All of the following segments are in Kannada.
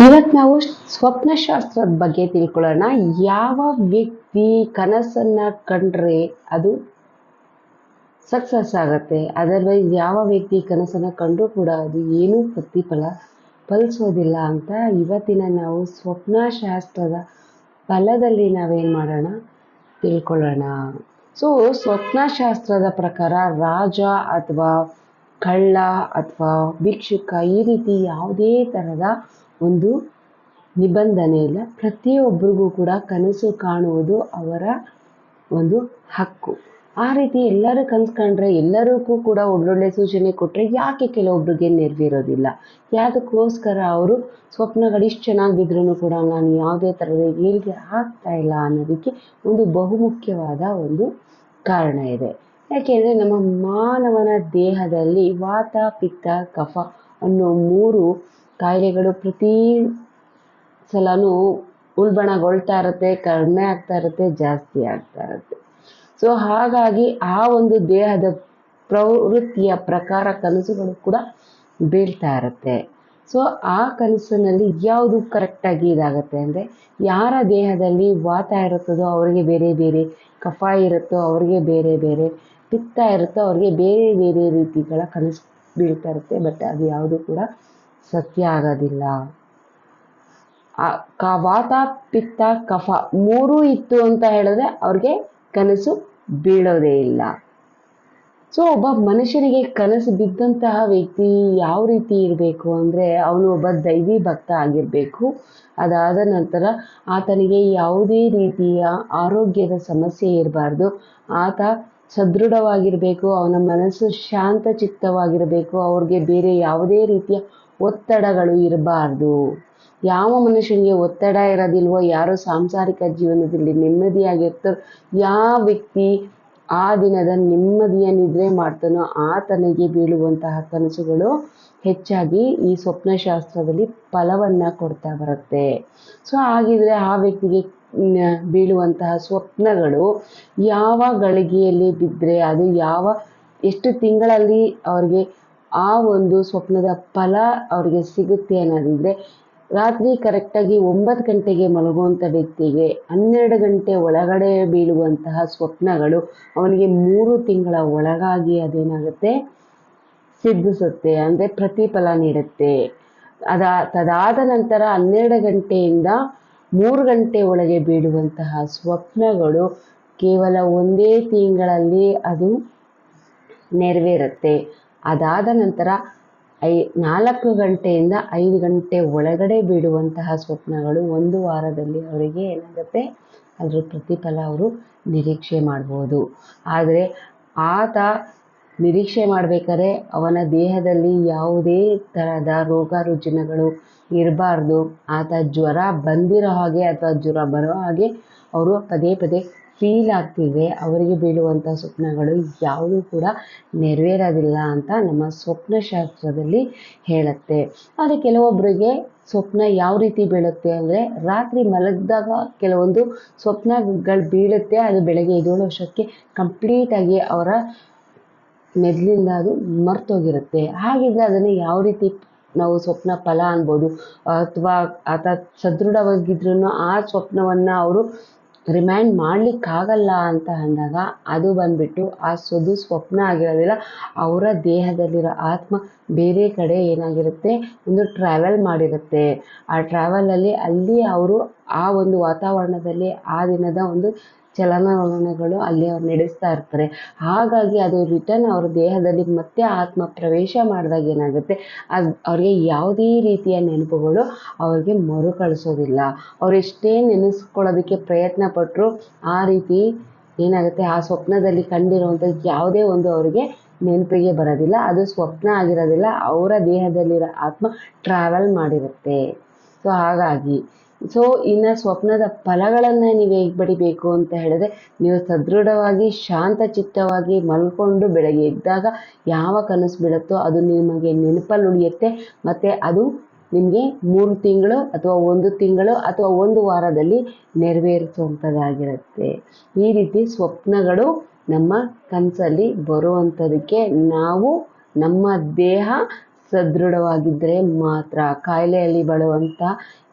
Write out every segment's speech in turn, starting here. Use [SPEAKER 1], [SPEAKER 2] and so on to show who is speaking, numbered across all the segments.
[SPEAKER 1] ಇವತ್ತು ನಾವು ಸ್ವಪ್ನಶಾಸ್ತ್ರದ ಬಗ್ಗೆ ತಿಳ್ಕೊಳ್ಳೋಣ. ಯಾವ ವ್ಯಕ್ತಿ ಕನಸನ್ನ ಕಂಡ್ರೆ ಅದು ಸಕ್ಸಸ್ ಆಗತ್ತೆ? ಅದರ್ವೈಸ್ ಯಾವ ವ್ಯಕ್ತಿ ಕನಸನ್ನ ಕಂಡು ಕೂಡ ಅದು ಏನೂ ಪ್ರತಿಫಲ ಫಲಿಸೋದಿಲ್ಲ ಅಂತ ಇವತ್ತಿನ ನಾವು ಸ್ವಪ್ನಶಾಸ್ತ್ರದ ಫಲದಲ್ಲಿ ನಾವೇನು ಮಾಡೋಣ? ತಿಳ್ಕೊಳ್ಳೋಣ. ಸೊ ಸ್ವಪ್ನಶಾಸ್ತ್ರದ ಪ್ರಕಾರ ರಾಜ ಅಥವಾ ಕಳ್ಳ ಅಥವಾ ಭಿಕ್ಷುಕ ಈ ರೀತಿ ಯಾವುದೇ ಥರದ ಒಂದು ನಿಬಂಧನೆ ಇಲ್ಲ. ಪ್ರತಿಯೊಬ್ಬರಿಗೂ ಕೂಡ ಕನಸು ಕಾಣುವುದು ಅವರ ಒಂದು ಹಕ್ಕು. ಆ ರೀತಿ ಎಲ್ಲರೂ ಕನಸು ಕಂಡ್ರೆ ಎಲ್ಲರಿಗೂ ಕೂಡ ಒಳ್ಳೊಳ್ಳೆ ಸೂಚನೆ ಕೊಟ್ಟರೆ ಯಾಕೆ ಕೆಲವೊಬ್ರಿಗೆ ನೆರವಿರೋದಿಲ್ಲ ಯಾವುದಕ್ಕೋಸ್ಕರ ಅವರು ಸ್ವಪ್ನಗಳು ಇಷ್ಟು ಚೆನ್ನಾಗಿದ್ರು ಕೂಡ ನಾನು ಯಾವುದೇ ಥರದ ಏಳಿಗೆ ಆಗ್ತಾ ಇಲ್ಲ ಅನ್ನೋದಕ್ಕೆ ಒಂದು ಬಹುಮುಖ್ಯವಾದ ಒಂದು ಕಾರಣ ಇದೆ. ಯಾಕೆಂದರೆ ನಮ್ಮ ಮಾನವನ ದೇಹದಲ್ಲಿ ವಾತ, ಪಿತ್ತ, ಕಫ ಅನ್ನೋ ಮೂರು ಕಾಯಿಲೆಗಳು ಪ್ರತಿ ಸಲವೂ ಉಲ್ಬಣಗೊಳ್ತಾ ಇರುತ್ತೆ, ಕಡಿಮೆ ಆಗ್ತಾ ಇರುತ್ತೆ, ಜಾಸ್ತಿ ಆಗ್ತಾ ಇರುತ್ತೆ. ಸೊ ಹಾಗಾಗಿ ಆ ಒಂದು ದೇಹದ ಪ್ರವೃತ್ತಿಯ ಪ್ರಕಾರ ಕನಸುಗಳು ಕೂಡ ಬೀಳ್ತಾ ಇರುತ್ತೆ. ಸೊ ಆ ಕನಸಿನಲ್ಲಿ ಯಾವುದು ಕರೆಕ್ಟಾಗಿ ಇದಾಗುತ್ತೆ ಅಂದರೆ, ಯಾರ ದೇಹದಲ್ಲಿ ವಾತ ಇರುತ್ತದೋ ಅವರಿಗೆ ಬೇರೆ ಬೇರೆ ಕಫ ಇರುತ್ತೋ ಅವರಿಗೆ ಬೇರೆ ಬೇರೆ, ಪಿತ್ತ ಇರುತ್ತೋ ಅವ್ರಿಗೆ ಬೇರೆ ಬೇರೆ ರೀತಿಗಳ ಕನಸು ಬೀಳ್ತಾ ಇರುತ್ತೆ. ಬಟ್ ಅದು ಯಾವುದು ಕೂಡ ಸತ್ಯ ಆಗೋದಿಲ್ಲ ಕ ವಾತ ಪಿತ್ತ ಕಫ ಮೂರೂ ಇತ್ತು ಅಂತ ಹೇಳಿದ್ರೆ ಅವ್ರಿಗೆ ಕನಸು ಬೀಳೋದೇ ಇಲ್ಲ. ಸೊ, ಒಬ್ಬ ಮನುಷ್ಯನಿಗೆ ಕನಸು ಬಿದ್ದಂತಹ ವ್ಯಕ್ತಿ ಯಾವ ರೀತಿ ಇರಬೇಕು ಅಂದರೆ ಅವನು ಒಬ್ಬ ದೈವಿ ಭಕ್ತ ಆಗಿರಬೇಕು. ಅದಾದ ನಂತರ ಆತನಿಗೆ ಯಾವುದೇ ರೀತಿಯ ಆರೋಗ್ಯದ ಸಮಸ್ಯೆ ಇರಬಾರ್ದು. ಆತ ಸದೃಢವಾಗಿರಬೇಕು, ಅವನ ಮನಸ್ಸು ಶಾಂತಚಿತ್ತವಾಗಿರಬೇಕು, ಅವ್ರಿಗೆ ಬೇರೆ ಯಾವುದೇ ರೀತಿಯ ಒತ್ತಡಗಳು ಇರಬಾರ್ದು. ಯಾವ ಮನುಷ್ಯನಿಗೆ ಒತ್ತಡ ಇರೋದಿಲ್ವೋ, ಯಾರು ಸಾಂಸಾರಿಕ ಜೀವನದಲ್ಲಿ ನೆಮ್ಮದಿಯಾಗಿರ್ತಾರೋ ಯಾವ ವ್ಯಕ್ತಿ ಆ ದಿನದ ನೆಮ್ಮದಿಯ ನಿದ್ರೆ ಮಾಡ್ತಾನೋ ಆತನಿಗೆ ಬೀಳುವಂತಹ ಕನಸುಗಳು ಹೆಚ್ಚಾಗಿ ಈ ಸ್ವಪ್ನಶಾಸ್ತ್ರದಲ್ಲಿ ಫಲವನ್ನು ಕೊಡ್ತಾ ಬರುತ್ತೆ. ಸೊ, ಹಾಗಿದ್ರೆ ಆ ವ್ಯಕ್ತಿಗೆ ಬೀಳುವಂತಹ ಸ್ವಪ್ನಗಳು ಯಾವ ಗಳಿಗೆಯಲ್ಲಿ ಬಿದ್ದರೆ ಅದು ಯಾವ, ಎಷ್ಟು ತಿಂಗಳಲ್ಲಿ ಅವ್ರಿಗೆ ಆ ಒಂದು ಸ್ವಪ್ನದ ಫಲ ಅವರಿಗೆ ಸಿಗುತ್ತೆ ಅನ್ನೋದಿದ್ರೆ, ರಾತ್ರಿ ಕರೆಕ್ಟಾಗಿ ಒಂಬತ್ತು ಗಂಟೆಗೆ ಮಲಗುವಂಥ ವ್ಯಕ್ತಿಗೆ ಹನ್ನೆರಡು ಗಂಟೆ ಒಳಗಡೆ ಬೀಳುವಂತಹ ಸ್ವಪ್ನಗಳು ಅವನಿಗೆ ಮೂರು ತಿಂಗಳ ಒಳಗಾಗಿ ಅದೇನಾಗುತ್ತೆ? ಸಿದ್ಧಿಸುತ್ತೆ, ಅಂದರೆ ಪ್ರತಿಫಲ ನೀಡುತ್ತೆ. ಅದ, ತದಾದ ನಂತರ ಹನ್ನೆರಡು ಗಂಟೆಯಿಂದ ಮೂರು ಗಂಟೆ ಒಳಗೆ ಬೀಳುವಂತಹ ಸ್ವಪ್ನಗಳು ಕೇವಲ ಒಂದೇ ತಿಂಗಳಲ್ಲಿ ಅದು ನೆರವೇರುತ್ತೆ. ಅದಾದ ನಂತರ ಐ ನಾಲ್ಕು ಗಂಟೆಯಿಂದ ಐದು ಗಂಟೆ ಒಳಗಡೆ ಬೀಳುವಂತಹ ಸ್ವಪ್ನಗಳು ಒಂದು ವಾರದಲ್ಲಿ ಅವರಿಗೆ ಏನಾಗುತ್ತೆ? ಅದರ ಪ್ರತಿಫಲ ಅವರು ನಿರೀಕ್ಷೆ ಮಾಡ್ಬೋದು. ಆದರೆ ಆತ ನಿರೀಕ್ಷೆ ಮಾಡಬೇಕಾದ್ರೆ ಅವನ ದೇಹದಲ್ಲಿ ಯಾವುದೇ ಥರದ ರೋಗ ರುಜಿನಗಳು ಇರಬಾರ್ದು. ಆತ ಜ್ವರ ಬಂದಿರೋ ಹಾಗೆ ಅಥವಾ ಜ್ವರ ಬರೋ ಹಾಗೆ ಅವರು ಪದೇ ಪದೇ ಫೀಲ್ ಆಗ್ತಿದೆ, ಅವರಿಗೆ ಬೀಳುವಂಥ ಸ್ವಪ್ನಗಳು ಯಾವುದು ಕೂಡ ನೆರವೇರೋದಿಲ್ಲ ಅಂತ ನಮ್ಮ ಸ್ವಪ್ನಶಾಸ್ತ್ರದಲ್ಲಿ ಹೇಳುತ್ತೆ. ಆದರೆ ಕೆಲವೊಬ್ಬರಿಗೆ ಸ್ವಪ್ನ ಯಾವ ರೀತಿ ಬೀಳುತ್ತೆ ಅಂದರೆ ರಾತ್ರಿ ಮಲಗಿದಾಗ ಕೆಲವೊಂದು ಸ್ವಪ್ನಗಳು ಬೀಳುತ್ತೆ, ಅದು ಬೆಳಗ್ಗೆ ಏಳು ವರ್ಷಕ್ಕೆ ಕಂಪ್ಲೀಟಾಗಿ ಅವರ ಮೆದ್ಲಿಂದ ಅದು ಮರ್ತೋಗಿರುತ್ತೆ. ಹಾಗಿದ್ರೆ ಅದನ್ನು ಯಾವ ರೀತಿ ನಾವು ಸ್ವಪ್ನ ಫಲ ಅನ್ಬೋದು? ಅಥವಾ ಆತ ಸದೃಢವಾಗಿದ್ರೂ ಆ ಸ್ವಪ್ನವನ್ನು ಅವರು ರಿಮೈಂಡ್ ಮಾಡಲಿಕ್ಕಾಗಲ್ಲ ಅಂತ ಅಂದಾಗ ಅದು ಬಂದುಬಿಟ್ಟು ಆ ಸುದು ಸ್ವಪ್ನ ಆಗಿರೋದಿಲ್ಲ, ಅವರ ದೇಹದಲ್ಲಿರೋ ಆತ್ಮ ಬೇರೆ ಕಡೆ ಏನಾಗಿರುತ್ತೆ, ಒಂದು ಟ್ರಾವೆಲ್ ಮಾಡಿರುತ್ತೆ. ಆ ಟ್ರಾವೆಲಲ್ಲಿ ಅಲ್ಲಿ ಅವರು ಆ ಒಂದು ವಾತಾವರಣದಲ್ಲಿ ಆ ದಿನದ ಒಂದು ಚಲನವಲನಗಳು ಅಲ್ಲಿ ಅವ್ರು ನಡೆಸ್ತಾ ಇರ್ತಾರೆ. ಹಾಗಾಗಿ ಅದು ರಿಟರ್ನ್ ಅವ್ರ ದೇಹದಲ್ಲಿ ಮತ್ತೆ ಆತ್ಮ ಪ್ರವೇಶ ಮಾಡಿದಾಗ ಏನಾಗುತ್ತೆ? ಅದು ಅವ್ರಿಗೆ ಯಾವುದೇ ರೀತಿಯ ನೆನಪುಗಳು ಅವ್ರಿಗೆ ಮರುಕಳಿಸೋದಿಲ್ಲ. ಅವ್ರು ಎಷ್ಟೇ ನೆನೆಸ್ಕೊಳ್ಳೋದಕ್ಕೆ ಪ್ರಯತ್ನ ಪಟ್ಟರು ಆ ರೀತಿ ಏನಾಗುತ್ತೆ? ಆ ಸ್ವಪ್ನದಲ್ಲಿ ಕಂಡಿರುವಂಥ ಯಾವುದೇ ಒಂದು ಅವರಿಗೆ ನೆನಪಿಗೆ ಬರೋದಿಲ್ಲ. ಅದು ಸ್ವಪ್ನ ಆಗಿರೋದಿಲ್ಲ. ಅವರ ದೇಹದಲ್ಲಿರೋ ಆತ್ಮ ಟ್ರಾವೆಲ್ ಮಾಡಿರುತ್ತೆ. ಸೊ ಹಾಗಾಗಿ ಸೊ ಇನ್ನು ಸ್ವಪ್ನದ ಫಲಗಳನ್ನು ನೀವು ಹೇಗೆ ಬಡಿಬೇಕು ಅಂತ ಹೇಳಿದ್ರೆ, ನೀವು ಸದೃಢವಾಗಿ, ಶಾಂತ ಚಿತ್ತವಾಗಿ ಮಲ್ಕೊಂಡು ಬೆಳಗ್ಗೆ ಎದ್ದಾಗ ಯಾವ ಕನಸು ಬೀಳುತ್ತೋ ಅದು ನಿಮಗೆ ನೆನಪಲ್ಲಿ ಉಳಿಯುತ್ತೆ. ಮತ್ತು ಅದು ನಿಮಗೆ ಮೂರು ತಿಂಗಳು ಅಥವಾ ಒಂದು ತಿಂಗಳು ಅಥವಾ ಒಂದು ವಾರದಲ್ಲಿ ನೆರವೇರಿಸುವಂಥದ್ದಾಗಿರುತ್ತೆ. ಈ ರೀತಿ ಸ್ವಪ್ನಗಳು ನಮ್ಮ ಕನಸಲ್ಲಿ ಬರುವಂಥದಕ್ಕೆ ನಾವು ನಮ್ಮ ದೇಹ ಸದೃಢವಾಗಿದ್ದರೆ ಮಾತ್ರ ಕಾಯಿಲೆಯಲ್ಲಿ ಬಳುವಂಥ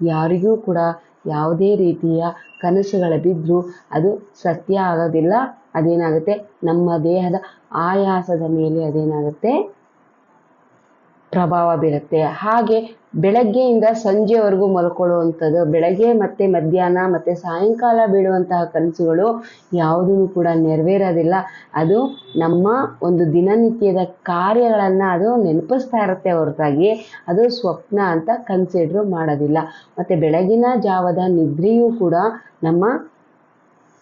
[SPEAKER 1] ಯಾರಿಗೂ ಕೂಡ ಯಾವುದೇ ರೀತಿಯ ಕನಸುಗಳ ಬಿದ್ದರೂ ಅದು ಸತ್ಯ ಆಗೋದಿಲ್ಲ. ಅದೇನಾಗುತ್ತೆ? ನಮ್ಮ ದೇಹದ ಆಯಾಸದ ಮೇಲೆ ಅದೇನಾಗುತ್ತೆ? ಪ್ರಭಾವ ಬೀರುತ್ತೆ. ಹಾಗೆ ಬೆಳಗ್ಗೆಯಿಂದ ಸಂಜೆವರೆಗೂ ಮಲ್ಕೊಳ್ಳುವಂಥದ್ದು. ಬೆಳಗ್ಗೆ ಮತ್ತು ಮಧ್ಯಾಹ್ನ ಮತ್ತು ಸಾಯಂಕಾಲ ಬೀಳುವಂತಹ ಕನಸುಗಳು ಯಾವುದೂ ಕೂಡ ನೆರವೇರೋದಿಲ್ಲ. ಅದು ನಮ್ಮ ಒಂದು ದಿನನಿತ್ಯದ ಕಾರ್ಯಗಳನ್ನು ಅದು ನೆನಪಿಸ್ತಾ ಇರುತ್ತೆ ಹೊರತಾಗಿ. ಅದು ಸ್ವಪ್ನ ಅಂತ ಕನ್ಸಿಡ್ರು ಮಾಡೋದಿಲ್ಲ. ಮತ್ತು ಬೆಳಗಿನ ಜಾವದ ನಿದ್ರೆಯೂ ಕೂಡ ನಮ್ಮ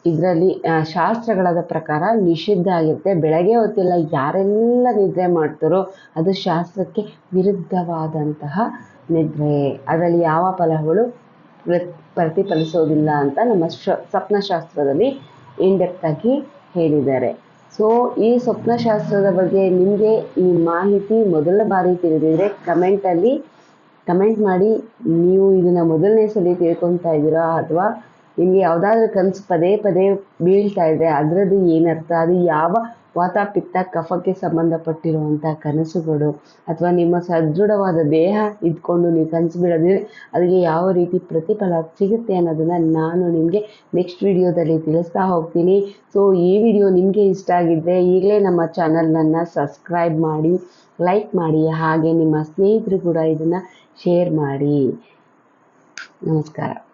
[SPEAKER 1] ಇದರಲ್ಲಿ ಶಾಸ್ತ್ರಗಳಾದ ಪ್ರಕಾರ ನಿಷಿದ್ಧ ಆಗಿರುತ್ತೆ. ಬೆಳಗ್ಗೆ ಹೊತ್ತೆಲ್ಲ ಯಾರೆಲ್ಲ ನಿದ್ರೆ ಮಾಡ್ತಾರೋ ಅದು ಶಾಸ್ತ್ರಕ್ಕೆ ವಿರುದ್ಧವಾದಂತಹ ನಿದ್ರೆ ಅದರಲ್ಲಿ ಯಾವ ಫಲಗಳು ಪ್ರತಿಫಲಿಸೋದಿಲ್ಲ ಅಂತ ನಮ್ಮ ಶ, ಸ್ವಪ್ನಶಾಸ್ತ್ರದಲ್ಲಿ ಆಗಿ ಹೇಳಿದ್ದಾರೆ. ಸೊ ಈ ಸ್ವಪ್ನಶಾಸ್ತ್ರದ ಬಗ್ಗೆ ನಿಮಗೆ ಈ ಮಾಹಿತಿ ಮೊದಲ ಬಾರಿ ತಿಳಿದಿದ್ರೆ ಕಮೆಂಟಲ್ಲಿ ಕಮೆಂಟ್ ಮಾಡಿ ನೀವು ಇದನ್ನು ಮೊದಲನೇ ಸಲ ತಿಳ್ಕೊತಾ ಇದ್ದೀರಾ ಅಥವಾ ನಿಮಗೆ ಯಾವುದಾದ್ರೂ ಕನಸು ಪದೇ ಪದೇ ಬೀಳ್ತಾ ಇದೆ ಅದರದ್ದು ಏನರ್ಥ, ಅದು ಯಾವ ವಾತ ಪಿತ್ತ ಕಫಕ್ಕೆ ಸಂಬಂಧಪಟ್ಟಿರುವಂಥ ಕನಸುಗಳು ಅಥವಾ ನಿಮ್ಮ ಸದೃಢವಾದ ದೇಹ ಇದ್ಕೊಂಡು ನೀವು ಕನಸು ಬಿಡೋದಿದ್ರೆ ಅದಕ್ಕೆ ಯಾವ ರೀತಿ ಪ್ರತಿಫಲ ಸಿಗುತ್ತೆ ಅನ್ನೋದನ್ನು ನಾನು ನಿಮಗೆ ನೆಕ್ಸ್ಟ್ ವಿಡಿಯೋದಲ್ಲಿ ತಿಳಿಸ್ತಾ ಹೋಗ್ತೀನಿ. ಸೊ ಈ ವಿಡಿಯೋ ನಿಮಗೆ ಇಷ್ಟ ಆಗಿದ್ದರೆ ಈಗಲೇ ನಮ್ಮ ಚಾನಲ್ನನ್ನು ಸಬ್ಸ್ಕ್ರೈಬ್ ಮಾಡಿ ಲೈಕ್ ಮಾಡಿ, ಹಾಗೆ ನಿಮ್ಮ ಸ್ನೇಹಿತರು ಕೂಡ ಇದನ್ನು ಶೇರ್ ಮಾಡಿ. ನಮಸ್ಕಾರ.